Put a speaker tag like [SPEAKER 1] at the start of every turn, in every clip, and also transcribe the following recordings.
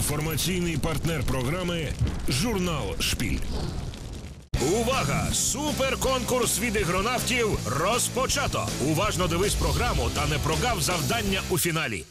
[SPEAKER 1] Інформаційний партнер програми Журнал Шпіль. Увага! Суперконкурс від ігронавтів розпочато. Уважно дивись програму та не прогав завдання у фіналі.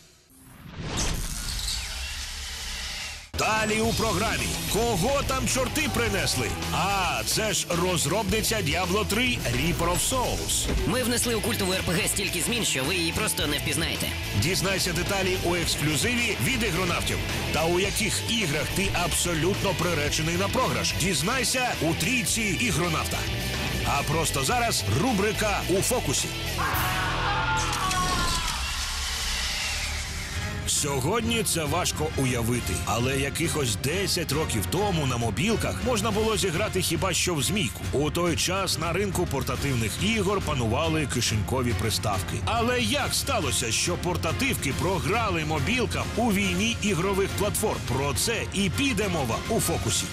[SPEAKER 1] Далі у програмі. Кого там чорти принесли? А, це ж розробниця Diablo 3 Reaper of Souls.
[SPEAKER 2] Ми внесли у культову РПГ стільки змін, що ви її просто не впізнаєте.
[SPEAKER 1] Дізнайся деталі у ексклюзиві від ігронавтів. Та у яких іграх ти абсолютно приречений на програш. Дізнайся у трійці ігронавта. А просто зараз рубрика у фокусі. Сьогодні це важко уявити, але якихось 10 років тому на мобілках можна було зіграти хіба що в змійку. У той час на ринку портативних ігор панували кишенькові приставки. Але як сталося, що портативки програли мобілкам у війні ігрових платформ? Про це і піде мова у фокусі.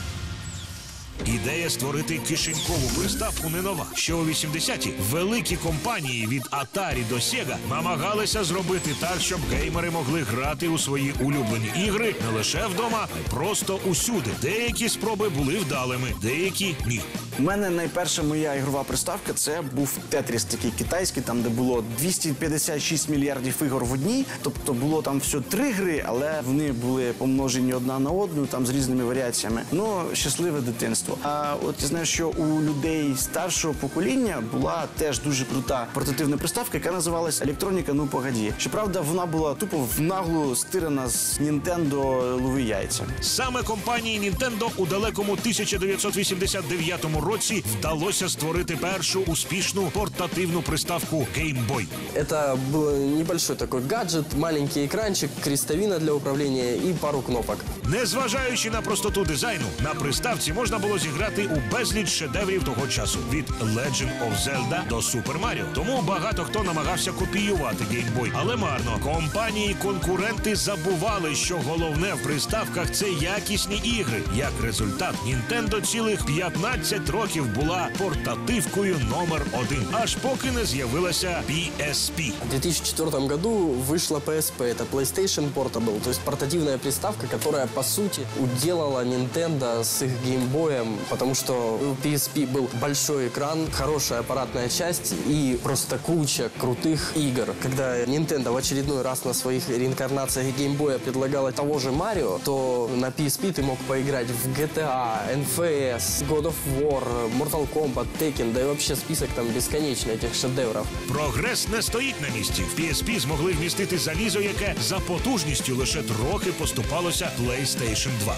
[SPEAKER 1] Ідея створити кишенькову приставку не нова. Ще у 80-ті великі компанії від Atari до Sega намагалися зробити так, щоб геймери могли грати у свої улюблені ігри не лише вдома, а й просто усюди. Деякі спроби були вдалими, деякі ні.
[SPEAKER 3] У мене найперша моя ігрова приставка це був Тетріс, такий китайський, там де було 256 мільярдів ігор в одній. Тобто було там все три гри, але вони були помножені одна на одну, там з різними варіаціями. Ну, щасливе дитинство А от я знаю, що у людей старшого покоління була теж дуже крута портативна приставка, яка називалась Електроніка. Ну погоді. Щоправда, вона була тупо в наглу стирана з Нінтендо лови яйця.
[SPEAKER 1] Саме компанії Nintendo у далекому 1989 році вдалося створити першу успішну портативну приставку Game Boy.
[SPEAKER 4] Это был небольшой такой гаджет, маленький экранчик, крестовина для управления и пару кнопок.
[SPEAKER 1] Незважаючи на простоту дизайну, на приставці можна було зіграти у безліч шедеврів того часу від Legend of Zelda до Super Mario. Тому багато хто намагався копіювати Boy, але марно. Компанії-конкуренти забували, що головне в приставках це якісні ігри. Як результат, Nintendo цілих 15 років була портативкою номер один, аж поки не з'явилася PSP.
[SPEAKER 4] В 2004 году вышла PSP, это PlayStation Portable, то есть портативная приставка, которая, по сути, уделала Nintendo с их геймбоем, потому что у PSP был большой экран, хорошая аппаратная часть и просто куча крутых игр. Когда Nintendo в очередной раз на своих реинкарнациях геймбоя предлагала того же Марио, то на PSP ты мог поиграть в GTA, NFS, God of War, Mortal Kombat, Tekken, да и вообще список там бесконечный этих шедевров.
[SPEAKER 1] Прогрес не стоїть на місці. В PSP змогли вмістити залізо, яке за потужністю лише трохи поступалося PlayStation 2.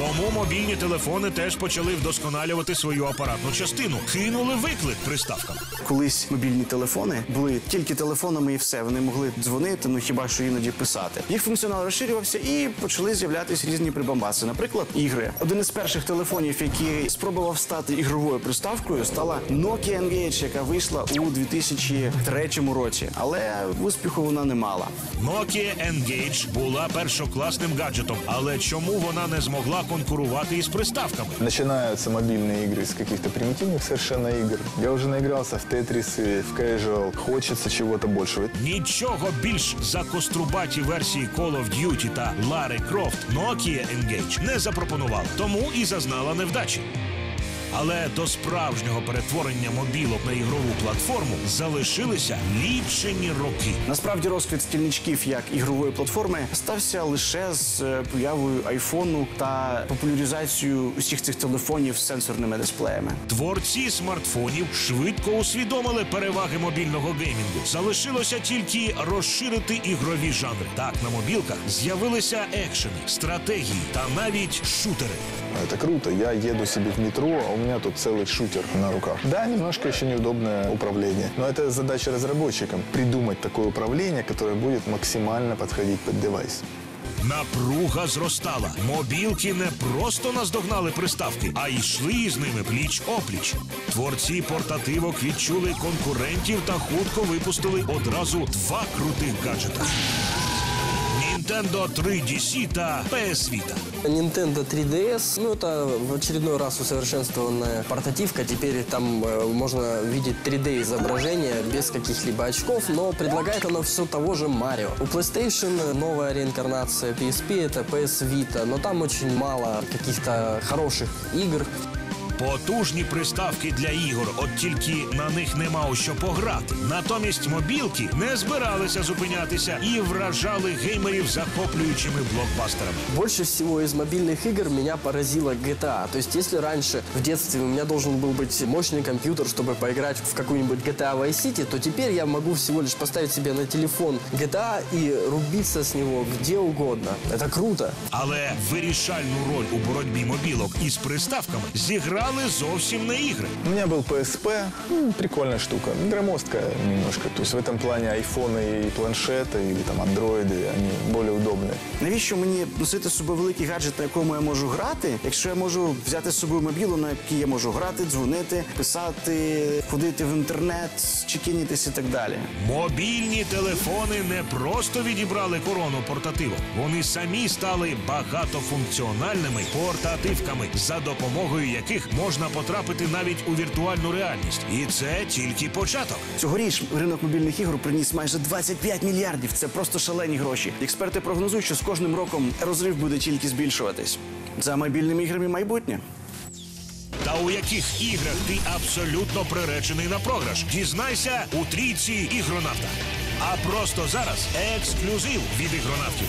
[SPEAKER 1] Тому мобільні телефони теж почали вдосконалювати свою апаратну частину. Кинули виклик приставкам.
[SPEAKER 3] Колись мобільні телефони були тільки телефонами і все. Вони могли дзвонити, ну хіба що іноді писати. Їх функціонал розширювався і почали з'являтися різні прибамбаси. Наприклад, ігри. Один із перших телефонів, який спробував стати ігровою приставкою, стала Nokia Engage, яка вийшла у 2003 році. Але успіху вона не мала.
[SPEAKER 1] Nokia Engage була першокласним гаджетом, але чому вона не змогла конкурувати із приставками?
[SPEAKER 5] Начинаются мобильные игры с каких-то примитивных совершенно игр. Я уже наигрался в тетрисы, в casual. Хочется чего-то большего.
[SPEAKER 1] Нічого більш за кострубаті версії Call of Duty та Lara Croft Nokia Engage не запропонував, тому і зазнала невдачі. Але до справжнього перетворення мобілок на ігрову платформу залишилися лічені роки.
[SPEAKER 3] Насправді розквіт стільничків як ігрової платформи стався лише з е, появою айфону та популяризацією усіх цих телефонів з сенсорними дисплеями.
[SPEAKER 1] Творці смартфонів швидко усвідомили переваги мобільного геймінгу. Залишилося тільки розширити ігрові жанри. Так на мобілках з'явилися екшени, стратегії та навіть шутери.
[SPEAKER 5] Это круто. Я еду себе в метро, а у меня тут целый шутер на руках. Да, немножко еще неудобное управление. Но это задача разработчикам. Придумать такое управление, которое будет максимально подходить под девайс.
[SPEAKER 1] Напруга зростала. Мобілки не просто наздогнали приставки, а йшли з ними пліч опліч. Творці портативок відчули конкурентів та хутко випустили одразу два крутих гаджета. Nintendo 3DS та PS Vita.
[SPEAKER 4] Nintendo 3DS, ну это в очередной раз усовершенствованная портативка. Теперь там э, можно видеть 3D изображение без каких-либо очков, но предлагает оно все того же Марио. У PlayStation новая реинкарнация PSP это PS Vita, но там очень мало каких-то хороших игр
[SPEAKER 1] Потужні приставки для ігор, от тільки на них нема у що пограти. Натомість мобілки не збиралися зупинятися і вражали геймерів захоплюючими блокбастерами.
[SPEAKER 4] Больше всего из мобильных игр меня поразила GTA. То есть, если раньше в детстве у меня должен был быть мощный компьютер, чтобы поиграть в какую-нибудь GTA Vice City, то теперь я могу всего лишь поставить себе на телефон GTA и рубиться с него где угодно. Это круто.
[SPEAKER 1] Але вирішальну роль у боротьбі мобілок із приставками зіграли зовсім не ігри.
[SPEAKER 5] У меня был PSP, ну, прикольная штука, громоздкая немножко. То есть в этом плане айфоны и планшеты, или там андроиды, они более удобные.
[SPEAKER 3] Навіщо мені носити з собою великий гаджет, на якому я можу грати, якщо я можу взяти з собою мобілу, на який я можу грати, дзвонити, писати, ходити в інтернет, чекінітись і так далі.
[SPEAKER 1] Мобільні телефони не просто відібрали корону портативок. Вони самі стали багатофункціональними портативками, за допомогою яких можна потрапити навіть у віртуальну реальність. І це тільки початок.
[SPEAKER 3] Цьогоріч ринок мобільних ігор приніс майже 25 мільярдів. Це просто шалені гроші. Експерти прогнозують, що з кожним роком розрив буде тільки збільшуватись. За мобільними іграми майбутнє.
[SPEAKER 1] Та у яких іграх ти абсолютно приречений на програш? Дізнайся у трійці ігронавта. А просто зараз ексклюзив від ігронавтів.